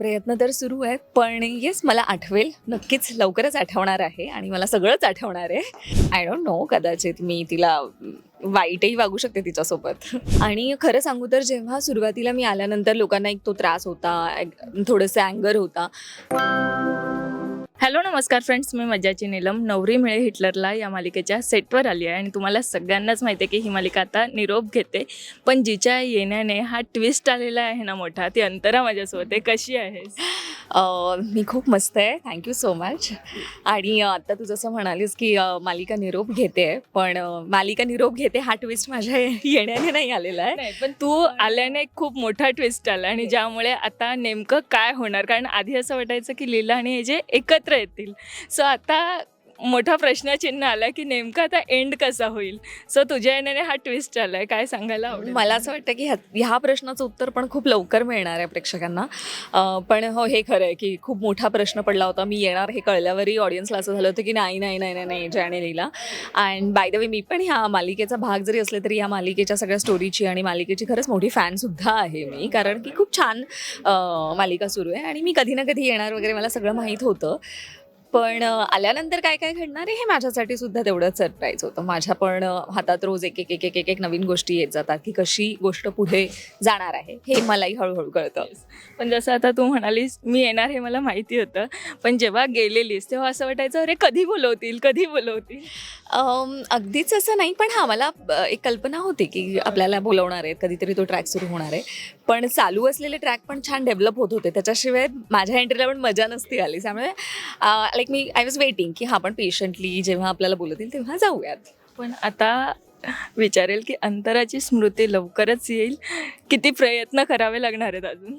प्रयत्न तर सुरू आहेत पण येस मला आठवेल. नक्कीच लवकरच आठवणार आहे आणि मला सगळंच आठवणार आहे. आय डोंट नो कदाचित मी तिला वाईटही वागू शकते तिच्यासोबत. आणि खरं सांगू तर जेव्हा सुरुवातीला मी आल्यानंतर लोकांना एक तो त्रास होता थोडंसं अँगर होता. हॅलो नमस्कार फ्रेंड्स. मी मज्जाची नीलम. नवरी मिळे हिटलरला या मालिकेच्या सेटवर आली आहे आणि तुम्हाला सगळ्यांनाच माहिती आहे की ही मालिका आता निरोप घेते. पण जिच्या येण्याने हा ट्विस्ट आलेला आहे ना मोठा? ती अंतरा माझ्यासोबत आहे. कशी आहेस? मी खूप मस्त आहे. थँक्यू सो मच आणि आता तू जसं म्हणालीस की मालिका निरोप घेते पण मालिका निरोप घेते हा ट्विस्ट माझ्या येण्याने नाही आलेला आहे. पण तू आल्याने एक खूप मोठा ट्विस्ट आला आणि ज्यामुळे आता नेमकं काय होणार? कारण आधी असं वाटायचं की लीला आणि हे जे एकत्र येतील. सो आता मोठा प्रश्नचिन्ह आला की नेमकं आता एंड कसा होईल? सो तुझ्या येण्याने हा ट्विस्ट आलाय. काय सांगायला आवडेल? मला असं वाटतं की ह्या ह्या प्रश्नाचं उत्तर पण खूप लवकर मिळणार आहे प्रेक्षकांना. पण हो हे खरं आहे की खूप मोठा प्रश्न पडला होता. मी येणार हे कळल्यावरही ऑडियन्सला असं झालं होतं की नाही नाही नाही नाही नाही जयाने लिहिला. अँड बाय द वे मी पण ह्या मालिकेचा भाग जरी असले तरी या मालिकेच्या सगळ्या स्टोरीची आणि मालिकेची खरंच मोठी फॅनसुद्धा आहे मी. कारण की खूप छान मालिका सुरू आहे. आणि मी कधी ना कधी येणार वगैरे मला सगळं माहीत होतं. पण आल्यानंतर काय काय घडणार आहे हे माझ्यासाठी सुद्धा तेवढंच सरप्राईज होतं. माझ्या पण हातात रोज एक एक एक एक एक एक नवीन गोष्टी येत जातात की कशी गोष्ट पुढे जाणार आहे हे मलाही हळूहळू कळतं. पण जसं आता तू म्हणालीस मी येणार हे मला माहिती होतं. पण जेव्हा गेलेलीस तेव्हा असं वाटायचं अरे कधी बोलवतील कधी बोलवतील? अगदीच असं नाही पण हा मला एक कल्पना होती की आपल्याला बोलवणार आहेत कधीतरी तो ट्रॅक सुरू होणार आहे. पण चालू असलेले ट्रॅक पण छान डेव्हलप होत होते. त्याच्याशिवाय माझ्या एंट्रीला पण मजा नसती आली. त्यामुळे लाईक मी आय वॉज वेटिंग की हा पण पेशंटली जेव्हा आपल्याला बोलवतील तेव्हा जाऊयात. पण आता विचारेल की अंतराची स्मृती लवकरच येईल. किती प्रयत्न करावे लागणार आहेत अजून?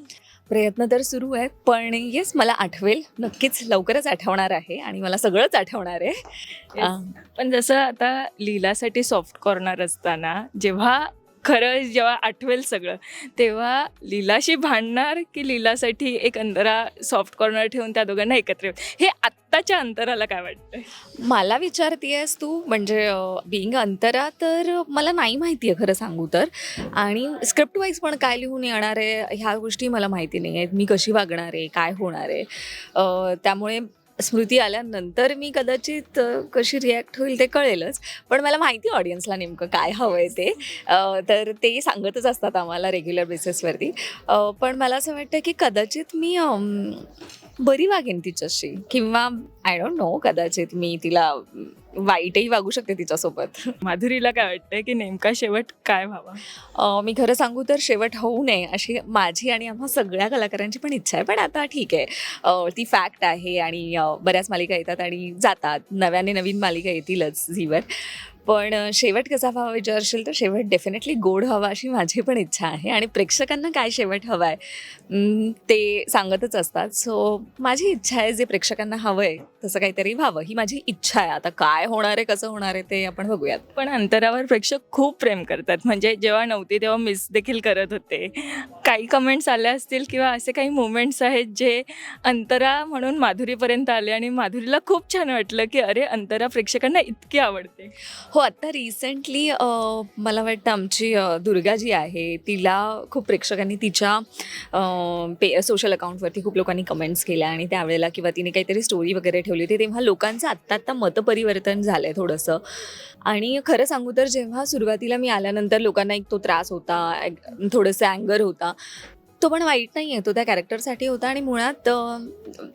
प्रयत्न तर सुरू आहेत पण येस मला आठवेल. नक्कीच लवकरच आठवणार आहे आणि मला सगळंच आठवणार आहे. पण जसं आता लीलासाठी सॉफ्ट कॉर्नर असताना जेव्हा खरं जेव्हा आठवेल सगळं तेव्हा लीलाशी भांडणार की लीलासाठी एक अंतरा सॉफ्ट कॉर्नर ठेवून त्या दोघांना एकत्र हे आत्ताच्या अंतराला काय वाटतं मला विचारतीयस तू म्हणजे बिईंग अंतरा तर मला नाही माहिती आहे खरं सांगू तर. आणि स्क्रिप्ट वाईज पण काय लिहून येणार आहे ह्या गोष्टी मला माहिती नाही आहेत मी कशी वागणार आहे काय होणार आहे? त्यामुळे स्मृती आल्यानंतर मी कदाचित कशी रिॲक्ट होईल ते कळेलच. पण मला माहिती ऑडियन्सला नेमकं काय हवं आहे ते तर ते सांगतच असतात आम्हाला रेग्युलर बेसिसवरती पण मला असं वाटतं की कदाचित मी बरी वागेन तिच्याशी. किंवा आय डोंट नो कदाचित मी तिला वाईटही वागू शकते तिच्यासोबत. माधुरीला काय वाटतंय की नेमका शेवट काय व्हावा? मी खरं सांगू तर शेवट होऊ नये अशी माझी आणि आम्हा सगळ्या कलाकारांची पण इच्छा आहे पण आता ठीक आहे. ती फॅक्ट आहे आणि बऱ्याच मालिका येतात आणि जातात. नव्याने नवीन मालिका येतीलच झीवर पण शेवट कसा व्हावा विचारशील तर शेवट डेफिनेटली गोड हवा अशी माझी पण इच्छा आहे. आणि प्रेक्षकांना काय शेवट हवा आहे ते सांगतच असतात. सो माझी इच्छा आहे जे प्रेक्षकांना हवं आहे तसं काहीतरी व्हावं. ही माझी इच्छा आहे. आता काय होणार आहे कसं होणार आहे ते आपण बघूयात. पण अंतरावर प्रेक्षक खूप प्रेम करतात. म्हणजे जेव्हा नव्हती तेव्हा मिस देखील करत होते. काही कमेंट्स आल्या असतील किंवा असे काही मुमेंट्स आहेत जे अंतरा म्हणून माधुरीपर्यंत आले आणि माधुरीला खूप छान वाटलं की अरे अंतरा प्रेक्षकांना इतकी आवडते. हो आत्ता रिसेंटली मला वाटतं आमची दुर्गा जी आहे तिला खूप प्रेक्षकांनी तिच्या पे सोशल अकाउंटवरती खूप लोकांनी कमेंट्स केल्या आणि त्यावेळेला किंवा तिने काहीतरी स्टोरी वगैरे ठेवली होती तेव्हा लोकांचं आत्ता आत्ता मतपरिवर्तन झालं आहे थोडंसं. आणि खरं सांगू तर जेव्हा सुरुवातीला मी आल्यानंतर लोकांना एक तो त्रास होता थोडंसं अँगर होता तो पण वाईट नाही आहे तो त्या कॅरेक्टरसाठी होता आणि मुळात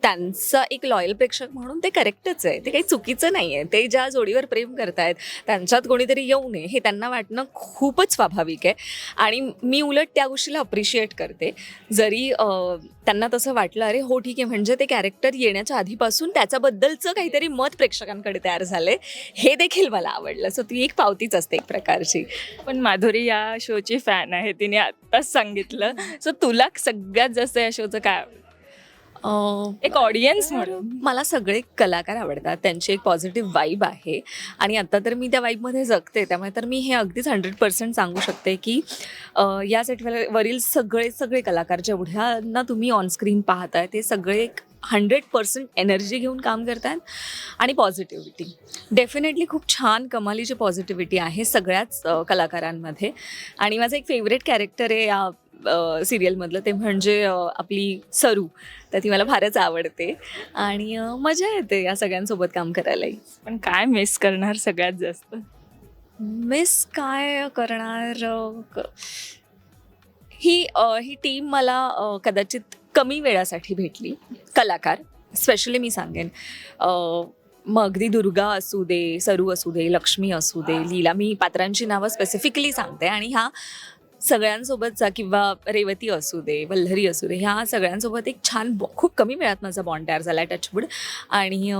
त्यांचा एक लॉयल प्रेक्षक म्हणून ते करेक्टच आहे. ते काही चुकीचं नाही आहे ते ज्या जोडीवर प्रेम करतायत त्यांच्यात कोणीतरी येऊ नये हे त्यांना वाटणं खूपच स्वाभाविक आहे. आणि मी उलट त्या गोष्टीला अप्रिशिएट करते. जरी त्यांना तसं वाटलं अरे हो ठीक आहे म्हणजे ते कॅरेक्टर येण्याच्या आधीपासून त्याच्याबद्दलचं काहीतरी मत प्रेक्षकांकडे तयार झाले हे देखील मला आवडलं. सो ती एक पावतीच असते एक प्रकारची. पण माधुरी या शोची फॅन आहे. तिने आत्ताच सांगितलं. सो तुला सगळ्यात जास्त या शोचं काय? एक ऑडियन्स म्हणून. मला सगळे कलाकार आवडतात. त्यांची एक पॉझिटिव्ह वाईब आहे. आणि आता तर मी त्या वाईबमध्ये जगते. त्यामुळे तर मी हे अगदीच हंड्रेड पर्सेंट सांगू शकते की या सेटवर वरील सगळे सगळे कलाकार जेवढ्यांना तुम्ही ऑनस्क्रीन पाहताय ते सगळे एक हंड्रेड पर्सेंट एनर्जी घेऊन काम करतात आणि पॉझिटिव्हिटी. डेफिनेटली खूप छान कमालीची पॉझिटिव्हिटी आहे सगळ्याच कलाकारांमध्ये. आणि माझं एक फेवरेट कॅरेक्टर आहे या सिरियलमधलं ते म्हणजे आपली सरू. तर ती मला फारच आवडते. आणि मजा येते या सगळ्यांसोबत काम करायलाही. पण काय मिस करणार सगळ्यात जास्त? मिस काय करणार ही ही टीम मला कदाचित कमी वेळासाठी भेटली. कलाकार स्पेशली मी सांगेन. मग अगदी दुर्गा असू दे सरू असू दे लक्ष्मी असू दे लीला मी पात्रांची नावं स्पेसिफिकली सांगते. आणि ह्या सगळ्यांसोबतचा किंवा रेवती असू दे वल्हरी असू दे ह्या सगळ्यांसोबत एक छान बॉ खूप कमी वेळात माझा बॉन्ड तयार झाला आहे टचवूड आणि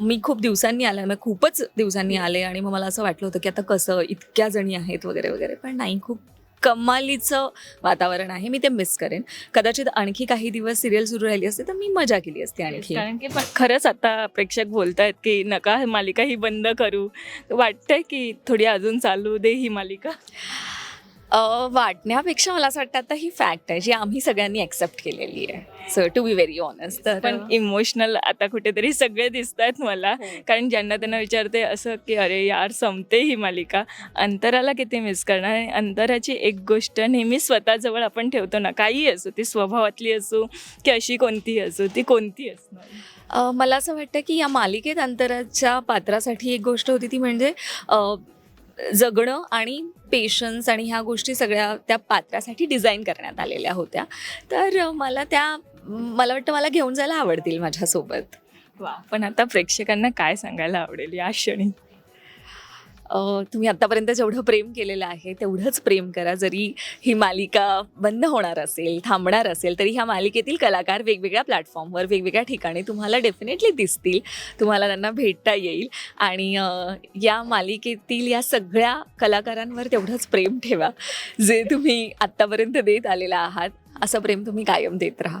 मी खूप दिवसांनी आले मग खूपच दिवसांनी आले आणि मग मला असं वाटलं होतं की आता कसं इतक्या जणी आहेत वगैरे वगैरे पण नाही खूप कमालीचं वातावरण आहे मी ते मिस करेन. कदाचित आणखी काही दिवस सिरियल सुरू राहिली असते तर मी मजा केली असती आणखी. कारण की पण खरंच आता प्रेक्षक बोलतायत की नका मालिका ही बंद करू. वाटतंय की थोडी अजून चालू दे ही मालिका. वाटण्यापेक्षा मला असं वाटतं आता ही फॅक्ट आहे जी आम्ही सगळ्यांनी ॲक्सेप्ट केलेली आहे. So to be very honest तर पण इमोशनल आता कुठेतरी सगळे दिसत आहेत मला कारण ज्यांना त्यांना विचारते असं की अरे यार संपते ही मालिका. अंतराला किती मिस करणार? आणि अंतराची एक गोष्ट नेहमी स्वतःजवळ आपण ठेवतो ना काहीही असो ती स्वभावातली असो की अशी कोणतीही असो ती कोणती असणार? मला असं वाटतं की या मालिकेत अंतराच्या पात्रासाठी एक गोष्ट होती ती म्हणजे जगणं आणि पेशन्स आणि ह्या गोष्टी सगळ्या त्या पात्रासाठी डिझाईन करण्यात आलेल्या होत्या. तर मला त्या मला वाटतं मला घेऊन जायला आवडतील माझ्यासोबत. वा पण आता प्रेक्षकांना काय सांगायला आवडेल या क्षणी? तुम्ही आत्तापर्यंत जेवढं प्रेम केलेलं आहे तेवढंच प्रेम करा. जरी ही मालिका बंद होणार असेल थांबणार असेल तरी ह्या मालिकेतील कलाकार वेगवेगळ्या प्लॅटफॉर्मवर वेगवेगळ्या ठिकाणी तुम्हाला डेफिनेटली दिसतील. तुम्हाला त्यांना भेटता येईल. आणि या मालिकेतील या सगळ्या कलाकारांवर तेवढंच प्रेम ठेवा. जे तुम्ही आत्तापर्यंत देत आलेला आहात असं प्रेम तुम्ही कायम देत राहा.